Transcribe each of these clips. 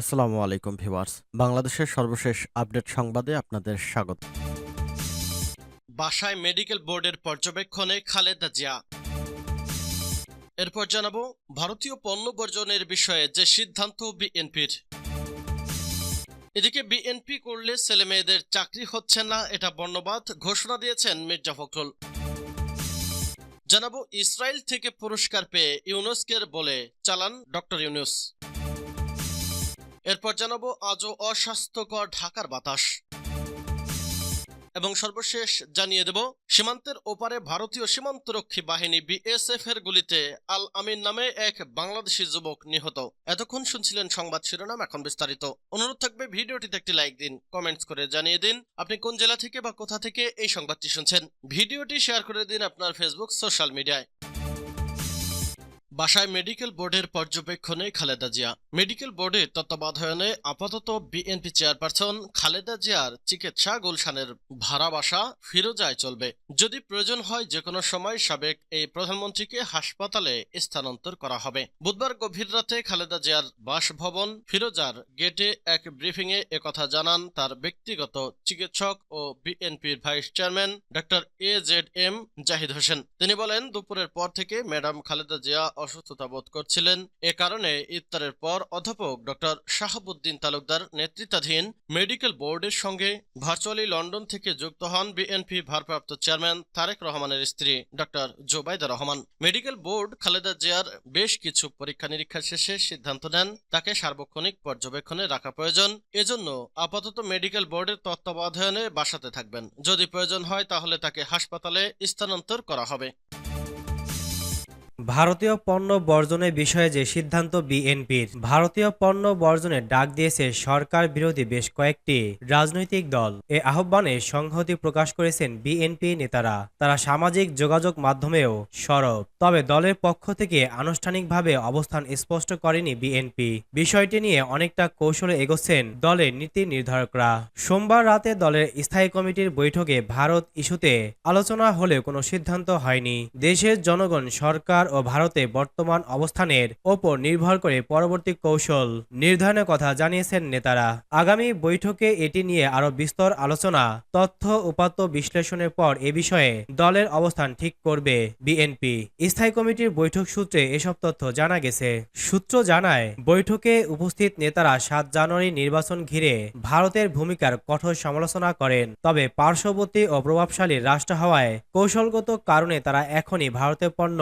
আসসালামু আলাইকুম, ভিউয়ার্স। বাংলাদেশের সর্বশেষ আপডেট সংবাদে আপনাদের স্বাগত। বাসায় মেডিকেল বোর্ডের পর্যবেক্ষণে খালেদা জিয়া। এরপর জানাব, ভারতীয় পণ্য বর্জনের বিষয়ে যে সিদ্ধান্ত বিএনপির। এদিকে বিএনপি করলে ছেলে মেয়েদের চাকরি হচ্ছে না, এটা বর্ণবাদ, ঘোষণা দিয়েছেন মির্জা ফখরুল। জানাব, ইসরায়েল থেকে পুরস্কার পেয়ে ইউনুসকের বলে চালান ডক্টর ইউনুস। এরপর জানাব আজও অস্বাস্থ্যকর ঢাকার বাতাস। এবং সর্বশেষ জানিয়ে দেব, সীমান্তের ওপারে ভারতীয় সীমান্তরক্ষী বাহিনী বিএসএফ এর গুলিতে আল আমিন নামে এক বাংলাদেশি যুবক নিহত। এতক্ষণ শুনছিলেন সংবাদ শিরোনাম, এখন বিস্তারিত। অনুরোধ থাকবে ভিডিওটিতে একটি লাইক দিন, কমেন্টস করে জানিয়ে দিন আপনি কোন জেলা থেকে বা কোথা থেকে এই সংবাদটি শুনছেন। ভিডিওটি শেয়ার করে দিন আপনার ফেসবুক, সোশ্যাল মিডিয়ায়। বাসায় মেডিকেল বোর্ডের পর্যবেক্ষণে খালেদা জিয়া। মেডিকেল বোর্ডের তত্ত্বাবধানে আপাতত বিএনপি চেয়ারপারসন খালেদা জিয়ার চিকিৎসা গুলশানের ভাড়া বাসা ফিরোজায় চলবে। যদি প্রয়োজন হয় যে কোনো সময় সাবেক এই প্রধানমন্ত্রীকে হাসপাতালে স্থানান্তর করা হবে। বুধবার গভীর রাতে খালেদা জিয়ার বাসভবন ফিরোজার গেটে এক ব্রিফিংয়ে একথা জানান তার ব্যক্তিগত চিকিৎসক ও বিএনপির vice chairman doctor A Z M Zahid Hossain. তিনি বলেন, দুপুরের পর থেকে ম্যাডাম খালেদা জিয়া অসুস্থতা বোধ করছিলেন। এ কারণে ইফতারের পর অধ্যাপক ডক্টর শাহাবুদ্দিন তালুকদার নেতৃত্বাধীন মেডিকেল বোর্ডের সঙ্গে ভার্চুয়ালি লন্ডন থেকে যুক্ত হন বিএনপি ভারপ্রাপ্ত চেয়ারম্যান তারেক রহমানের স্ত্রী doctor Zubaida Rahman. Medical board Khaleda জিয়ার বেশ কিছু পরীক্ষা নিরীক্ষা শেষে সিদ্ধান্ত নেন। তাকে সার্বক্ষণিক পর্যবেক্ষণে রাখা প্রয়োজন। এজন্য আপাতত মেডিকেল বোর্ডের তত্ত্বাবধানে বাসাতে থাকবেন। যদি প্রয়োজন হয় তাহলে তাকে হাসপাতালে স্থানান্তর করা হবে। ভারতীয় পণ্য বর্জনের বিষয়ে যে সিদ্ধান্ত বিএনপির, ভারতীয় পণ্য বর্জনের ডাক দিয়েছে সরকার বিরোধী বেশ কয়েকটি রাজনৈতিক দল। এ আহ্বানে সংহতি প্রকাশ করেছেন বিএনপি নেতারা। তারা সামাজিক যোগাযোগ মাধ্যমেও সরব। তবে দলের পক্ষ থেকে আনুষ্ঠানিকভাবে অবস্থান স্পষ্ট করেনি বিএনপি। বিষয়টি নিয়ে অনেকটা কৌশলে এগোচ্ছেন দলের নীতি নির্ধারকরা। সোমবার রাতে দলের স্থায়ী কমিটির বৈঠকে ভারত ইস্যুতে আলোচনা হলেও কোনো সিদ্ধান্ত হয়নি। দেশের জনগণ সরকার ও ভারতে বর্তমান অবস্থানের ওপর নির্ভর করে পরবর্তী কৌশল নির্ধারণের কথা জানিয়েছেন নেতারা। আগামী বৈঠকে এটি নিয়ে আরও বিস্তর আলোচনা, তথ্য, উপাত্ত বিশ্লেষণের পর এ বিষয়ে দলের অবস্থান ঠিক করবে বিএনপি। স্থায়ী কমিটির বৈঠক সূত্রে এসব তথ্য জানা গেছে। সূত্র জানায়, বৈঠকে উপস্থিত নেতারা সাত জানুয়ারি নির্বাচন ঘিরে ভারতের ভূমিকার কঠোর সমালোচনা করেন। তবে পার্শ্ববর্তী ও প্রভাবশালী রাষ্ট্র হওয়ায় কৌশলগত কারণে তারা এখনই ভারতের পণ্য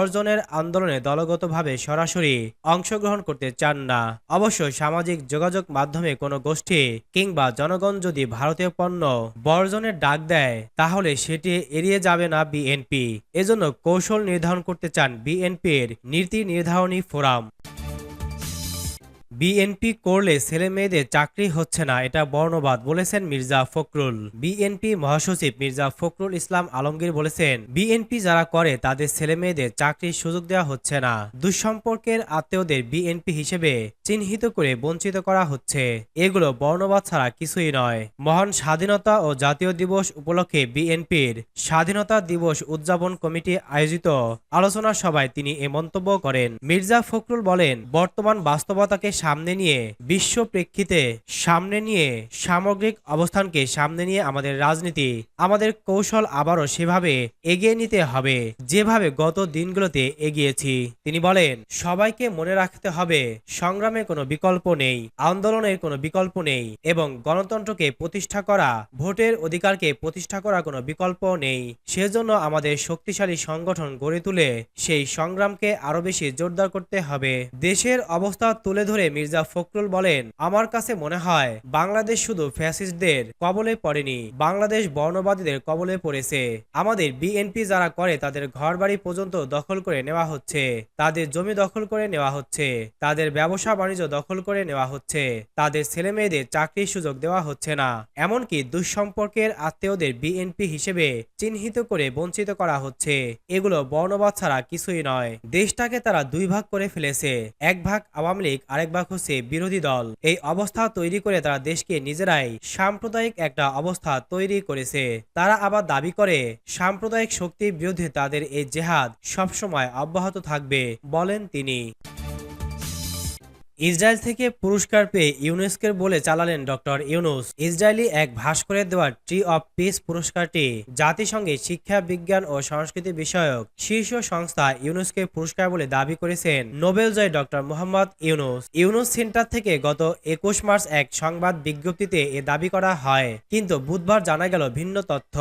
বর্জনের আন্দোলনে দলগতভাবে সরাসরি অংশগ্রহণ করতে চান না। অবশ্য সামাজিক যোগাযোগ মাধ্যমে কোনো গোষ্ঠী কিংবা জনগণ যদি ভারতীয় পণ্য বর্জনের ডাক দেয়, তাহলে সেটি এড়িয়ে যাবে না বিএনপি। এজন্য কৌশল নির্ধারণ করতে চান বিএনপির নীতি নির্ধারণী ফোরাম। বিএনপি করলে ছেলে মেয়েদের চাকরি হচ্ছে না, এটা বর্ণবাদ, বলেছেন মির্জা ফখরুল। বিএনপি মহাসচিব মির্জা ফখরুল ইসলাম আলমগীর বলেছেন, বিএনপি যারা করে তাদের ছেলে মেয়েদের চাকরির সুযোগ দেওয়া হচ্ছে না। দুঃসম্পর্কের আত্মীয়দের বিএনপি হিসেবে চিহ্নিত করে বঞ্চিত করা হচ্ছে। এগুলো বর্ণবাদ ছাড়া কিছুই নয়। মহান স্বাধীনতা ও জাতীয় দিবস উপলক্ষে বিএনপির স্বাধীনতা দিবস উদযাপন কমিটি আয়োজিত আলোচনা সভায় তিনি এ মন্তব্য করেন। মির্জা ফখরুল বলেন, বর্তমান বাস্তবতাকে সামনে নিয়ে, বিশ্ব প্রেক্ষিতে সামনে নিয়ে, সামগ্রিক অবস্থানকে সামনে নিয়ে আমাদের রাজনীতি, আমাদের কৌশল আবারও সেভাবে এগিয়ে নিতে হবে, যেভাবে গত দিনগুলোতে এগিয়েছি। তিনি বলেন, সবাইকে মনে রাখতে হবে, সংগ্রামে কোনো বিকল্প নেই, আন্দোলনের কোনো বিকল্প নেই, এবং গণতন্ত্রকে প্রতিষ্ঠা করা, ভোটের অধিকারকে প্রতিষ্ঠা করা কোনো বিকল্প নেই। সেজন্য আমাদের শক্তিশালী সংগঠন গড়ে তুলে, সেই সংগ্রামকে আরও বেশি জোরদার করতে হবে। দেশের অবস্থা তুলে ধরে মির্জা ফখরুল বলেন, আমার কাছে মনে হয় বাংলাদেশ শুধু ফ্যাসিস্টদের কবলে পড়েনি, বাংলাদেশ বর্ণবাদীদের কবলে পড়েছে। আমাদের বিএনপি যারা করে তাদের ঘরবাড়ি পর্যন্ত দখল করে নেওয়া হচ্ছে, তাদের জমি দখল করে নেওয়া হচ্ছে, তাদের ব্যবসা বাণিজ্য দখল করে নেওয়া হচ্ছে, তাদের ছেলে মেয়েদের চাকরির সুযোগ দেওয়া হচ্ছে না। এমনকি দুঃসম্পর্কের আত্মীয়দের বিএনপি হিসেবে চিহ্নিত করে বঞ্চিত করা হচ্ছে। এগুলো বর্ণবাদ ছাড়া কিছুই নয়। দেশটাকে তারা দুই ভাগ করে ফেলেছে, এক ভাগ আওয়ামী লীগ, আরেক ভাগ হচ্ছে বিরোধী দল। এই অবস্থা তৈরি করে তারা দেশকে নিজেরাই সাম্প্রদায়িক একটা অবস্থা তৈরি করেছে। তারা আবার দাবি করে, সাম্প্রদায়িক শক্তির বিরুদ্ধে তাদের এই জেহাদ সবসময় অব্যাহত থাকবে, বলেন তিনি। ইসরায়েল থেকে পুরস্কার পেয়ে ইউনেস্কোর বলে চালালেন ডক্টর ইউনুস। ইসরায়েলি এক ভাস্করের দেওয়া ট্রি অফ পিস পুরস্কারটি জাতিসংঘে শিক্ষা, বিজ্ঞান ও সংস্কৃতি বিষয়ক শীর্ষ সংস্থা ইউনেস্কো পুরস্কার বলে দাবি করেছেন নোবেল জয় ডক্টর মোহাম্মদ ইউনুস। ইউনুস সেন্টার থেকে গত একুশ মার্চ এক সংবাদ বিজ্ঞপ্তিতে এ দাবি করা হয়, কিন্তু বুধবার জানা গেল ভিন্ন তথ্য।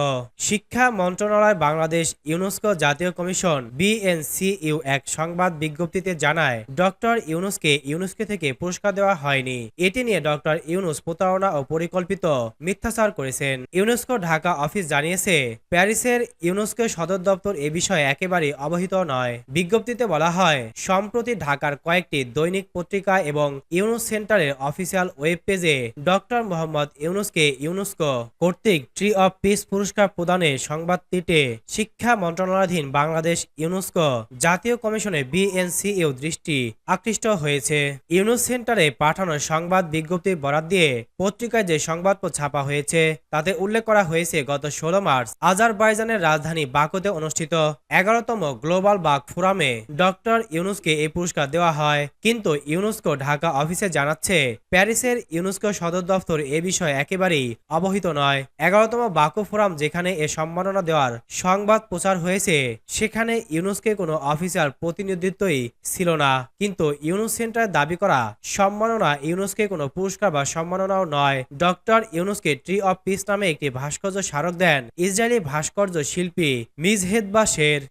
শিক্ষা মন্ত্রণালয় বাংলাদেশ ইউনেস্কো জাতীয় কমিশন বিএনসিইউ এক সংবাদ বিজ্ঞপ্তিতে জানায়, ডক্টর ইউনুসকে ইউনেস্কো থেকে পুরস্কার দেওয়া হয়নি। এটি নিয়ে ডক্টর ইউনুস প্রতারণা ও পরিকল্পিত মিথ্যাচার করেছেন। ইউনেস্কো ঢাকা অফিস জানিয়েছে, প্যারিসের ইউনেস্কো সদর দপ্তর এ বিষয়ে একেবারে অবহিত নয়। বিজ্ঞপ্তিতে বলা হয়, সম্প্রতি ঢাকার কয়েকটি দৈনিক পত্রিকা এবং ইউনুস সেন্টারের অফিসিয়াল ওয়েব পেজে ডক্টর মোহাম্মদ ইউনুসকে ইউনেস্কো কর্তৃক ট্রি অফ পিস পুরস্কার প্রদানের সংবাদটিতে শিক্ষা মন্ত্রণালয়াধীন বাংলাদেশ ইউনেস্কো জাতীয় কমিশনের বিএনসিইউ দৃষ্টি আকৃষ্ট হয়েছে। ইউনুস সেন্টারে পাঠানো সংবাদ বিজ্ঞপ্তি বরাদ দিয়ে পত্রিকায় যে সংবাদপত্র ছাপা হয়েছে, তাতে উল্লেখ করা হয়েছে গত ষোলো মার্চ আজারবাইজানের রাজধানী বাকুতে অনুষ্ঠিত এগারোতম গ্লোবাল বাক ফোরামে ডক্টর ইউনুসকে এই পুরস্কার দেওয়া হয়। কিন্তু ইউনেস্কো ঢাকা অফিসে জানাচ্ছে, প্যারিসের ইউনেস্কো সদর দফতর এ বিষয়ে একেবারেই অবহিত নয়। এগারোতম বাকু ফোরাম যেখানে এ সম্মাননা দেওয়ার সংবাদ প্রচার হয়েছে, সেখানে ইউনুসকে কোনো অফিসার প্রতিনিধিত্বই ছিল না। কিন্তু ইউনুস সেন্টার দাবি করা সম্মাননা ইউনুসকে কোনো পুরস্কার বা সম্মাননাও নয়। ডক্টর ইউনুসকে ট্রি অফ পিস নামে একটি ভাস্কর্য স্মারক দেন। ইসরায়েলি ভাস্কর্য শিল্পী মিজহেদ শের।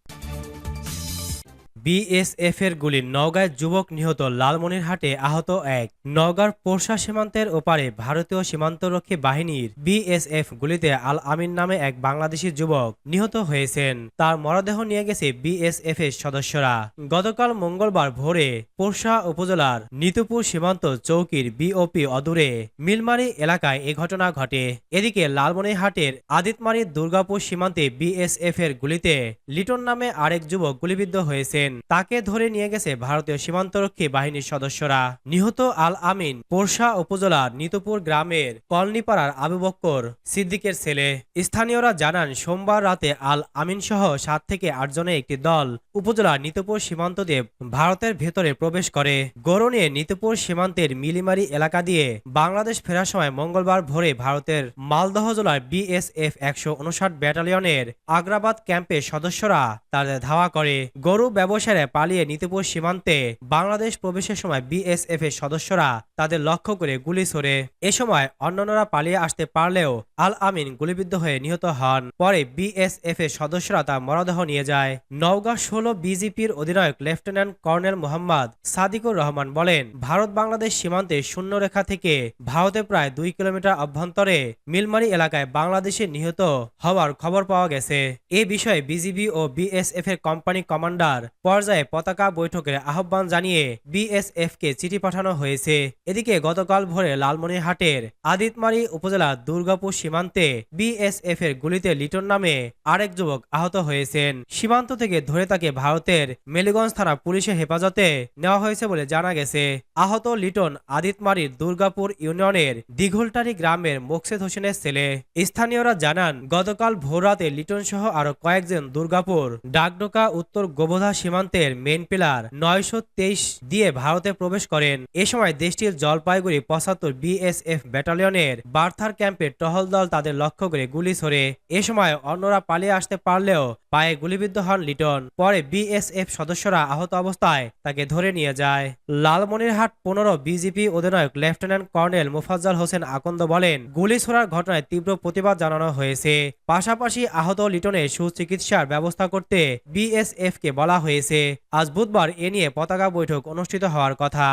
বিএসএফ এর গুলি নওগাঁয় যুবক নিহত লালমনিরহাটে আহত এক। নওগাঁর পোরশা সীমান্তের ওপারে ভারতীয় সীমান্তরক্ষী বাহিনীর বিএসএফ গুলিতে আল আমিন নামে এক বাংলাদেশি যুবক নিহত হয়েছেন। তার মরদেহ নিয়ে গেছে বিএসএফ এর সদস্যরা। গতকাল মঙ্গলবার ভোরে পোরশা উপজেলার নিতুপুর সীমান্ত চৌকির বিওপি অদূরে মিলমারি এলাকায় এ ঘটনা ঘটে। এদিকে লালমনিরহাটের আদিতমারি দুর্গাপুর সীমান্তে বিএসএফ এর গুলিতে লিটন নামে আরেক যুবক গুলিবিদ্ধ হয়েছেন। তাকে ধরে নিয়ে গেছে ভারতীয় সীমান্তরক্ষী বাহিনীর সদস্যরা। নিহত আল আমিন পোরশা উপজেলার নিতুপুর গ্রামের কলনিপাড়ার আবু বক্কর সিদ্দিকের ছেলে। স্থানীয়রা জানান, সোমবার রাতে আল আমিন সহ সাত থেকে আট জনের একটি দল উপজেলার নিতুপুর সীমান্ত দিয়ে ভারতের ভেতরে প্রবেশ করে। গরনে নিতুপুর সীমান্তের মিলিমারি এলাকা দিয়ে বাংলাদেশ ফেরার সময় মঙ্গলবার ভোরে ভারতের মালদহ জেলার বিএসএফ একশো উনষাট ব্যাটালিয়নের আগ্রাবাদ ক্যাম্পের সদস্যরা তাদের ধাওয়া করে। গরু ব্যবসায়ীরা পালিয়ে নিতুপুর সীমান্তে বাংলাদেশ প্রবেশের সময় বিএসএফ এর সদস্যরা তাদের লক্ষ্য করে গুলি ছোড়ে। এ সময় অন্যান্যরা পালিয়ে আসতে পারলেও আল আমিন গুলিবিদ্ধ হয়ে নিহত হন। পরে বিএসএফ এর সদস্যরা তার মরদেহ নিয়ে যায়। নওগাঁ ষোলো বিজেপির অধিনায়ক লেফটেন্যান্ট কর্নেল মোহাম্মদ সাদিকুর রহমান বলেন, ভারত বাংলাদেশ সীমান্তে শূন্যরেখা থেকে ভারতে প্রায় দুই কিলোমিটার অভ্যন্তরে মিলমারি এলাকায় বাংলাদেশে নিহত হওয়ার খবর পাওয়া গেছে। এ বিষয়ে বিজিবি ও বিএসএফ এর কোম্পানি কমান্ডার পর্যায়ে পতাকা বৈঠকের আহ্বান জানিয়ে বিএসএফ কে চিঠি পাঠানো হয়েছে। এদিকে গতকাল ভোরে লালমনিরহাটের আদিতমারি উপজেলার দুর্গাপুর সীমান্তে বিএসএফ এর গুলিতে লিটন নামে আরেক যুবক আহত হয়েছেন। সীমান্ত থেকে ধরে তাকে ভারতের মেলিগঞ্জ থানা পুলিশের হেফাজতে নেওয়া হয়েছে বলে জানা গেছে। আহত লিটন আদিতমারির দুর্গাপুর ইউনিয়নের দিঘুলটারি গ্রামের মোকসেদ হোসেনের ছেলে। স্থানীয়রা জানান, গতকাল ভোররাতে লিটন সহ আরও কয়েকজন দুর্গাপুর ডাকডোকা উত্তর গোবধা সীমান্তের মেন পিলার নয়শো তেইশ দিয়ে ভারতে প্রবেশ করেন। এ সময় দেশটির জলপাইগুড়ি পঁচাত্তর বিএসএফ ব্যাটালিয়নের বার্থার ক্যাম্পের টহল দল তাদের লক্ষ্য করে গুলি ছোড়ে। এ সময় অন্যরা পালিয়ে আসতে পারলেও পায়ে গুলিবিদ্ধ হন লিটন। পরে বিএসএফ সদস্যরা আহত অবস্থায় তাকে ধরে নিয়ে যায়। লালমনিরহাট পনেরো বিজেপি অধিনায়ক লেফটেন্যান্ট কর্নেল মুফাজ্জল হোসেন আকন্দ বলেন, গুলি ছোড়ার ঘটনায় তীব্র প্রতিবাদ জানানো হয়েছে। পাশাপাশি আহত লিটনের সুচিকিৎসার ব্যবস্থা করতে বিএসএফ কে বলা হয়েছে। আজ বুধবার এ নিয়ে পতাকা বৈঠক অনুষ্ঠিত হওয়ার কথা।